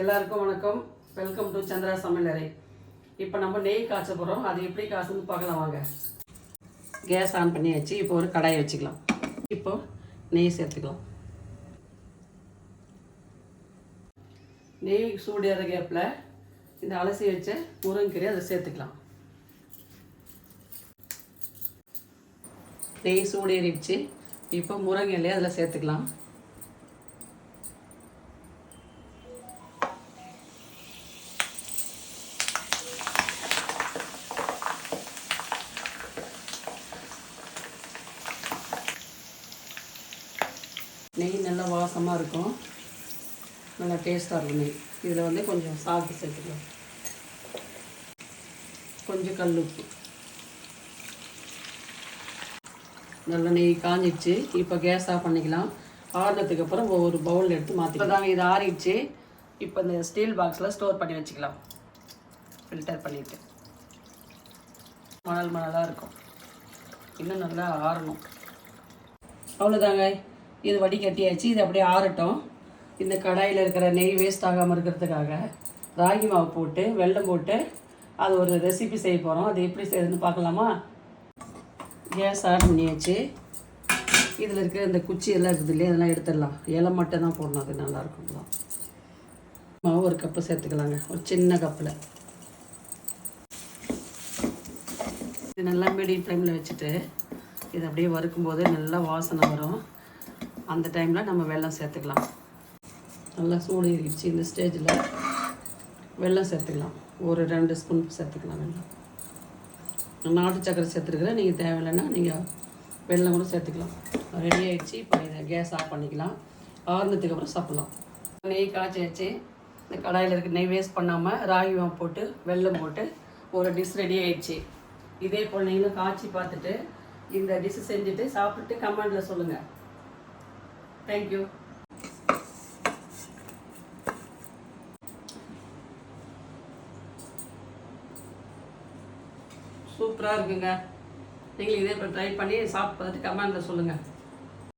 எல்லாருக்கும் வணக்கம். Welcome to Chandra சமையலறை இப்போ நம்ம நெய் காய்ச்ச போகிறோம் அது எப்படி காய்ச்சுன்னு பார்க்கலாம் வாங்க. கேஸ் ஆன் பண்ணி வச்சு இப்போ ஒரு கடாயை வச்சுக்கலாம். இப்போ நெய் சேர்த்துக்கலாம். நெய் சூடேற கேப்பில் இந்த அலசி வச்ச முருங்கீரை அதை சேர்த்துக்கலாம். நெய் சூடேறிடுச்சு. இப்போ முருங்கை அதில் சேர்த்துக்கலாம். நெய் நல்லா வாசமாக இருக்கும். நல்லா டேஸ்ட்டாக இருக்கும் நெய். இதில் வந்து கொஞ்சம் சால்ட்டு சேர்த்துக்கலாம். கொஞ்சம் கல் உப்பு. நல்லா நெய் காஞ்சிடுச்சு. இப்போ கேஸ் ஆஃப் பண்ணிக்கலாம். ஆறுனதுக்கு அப்புறம் ஒரு பவுலில் எடுத்து மாற்றிக்கலாம் தாங்க இது ஆறிடுச்சு. இப்போ இந்த ஸ்டீல் பாக்ஸில் ஸ்டோர் பண்ணி வச்சுக்கலாம். ஃபில்டர் பண்ணிவிட்டு மணல் மணலாக இருக்கும். இன்னும் நல்லா ஆறணும். அவ்வளோதாங்க இது வடிகட்டியாச்சு இது அப்படியே ஆறட்டும். இந்த கடாயில் இருக்கிற நெய் வேஸ்ட் ஆகாமல் இருக்கிறதுக்காக ராகி மாவு போட்டு வெல்லம் போட்டு அது ஒரு ரெசிபி செய்ய போகிறோம் அது எப்படி செய்யுதுன்னு பார்க்கலாமா? கேஸ் ஆன் பண்ணியாச்சு. இதில் இருக்கிற இந்த குச்சி எல்லாம் இருக்குது இல்லையா அதெல்லாம் எடுத்துடலாம். இலை மட்டும் தான் போடணும் அது நல்லாயிருக்கும் மாவு ஒரு கப்பு சேர்த்துக்கலாங்க. ஒரு சின்ன கப்பில் இது நல்லா மீடியம் ஃப்ளேமில் வச்சுட்டு இது அப்படியே வறுக்கும்போது நல்லா வாசனை வரும். அந்த டைமில் நம்ம வெள்ளம் சேர்த்துக்கலாம். நல்லா சூடு ஏறிடுச்சு இந்த ஸ்டேஜில் வெள்ளம் சேர்த்துக்கலாம். ஒரு ரெண்டு ஸ்பூன் சேர்த்துக்கலாம் வெள்ளம் நாட்டு சக்கரை சேர்த்துருக்குறேன். நீங்கள் தேவையில்லைன்னா நீங்கள் வெள்ளம் கூட சேர்த்துக்கலாம். ரெடி ஆகிடுச்சு இப்போ இதை கேஸ் ஆஃப் பண்ணிக்கலாம். ஆறுனதுக்கு அப்புறம் சாப்பிட்லாம். நெய் காய்ச்சி இந்த கடாயில் இருக்க நெய் வேஸ்ட் பண்ணாமல் ராகி மாவு போட்டு வெள்ளம் போட்டு ஒரு டிஷ் ரெடி ஆயிடுச்சு. இதே போல் நீங்களும் காய்ச்சி பார்த்துட்டு இந்த டிஷ் செஞ்சுட்டு சாப்பிட்டு கமெண்டில் சொல்லுங்கள் தேங்க்யூ சூப்பராக இருக்குங்க. நீங்கள் இதே ட்ரை பண்ணி சாப்பிட்டு கமெண்டில் சொல்லுங்கள்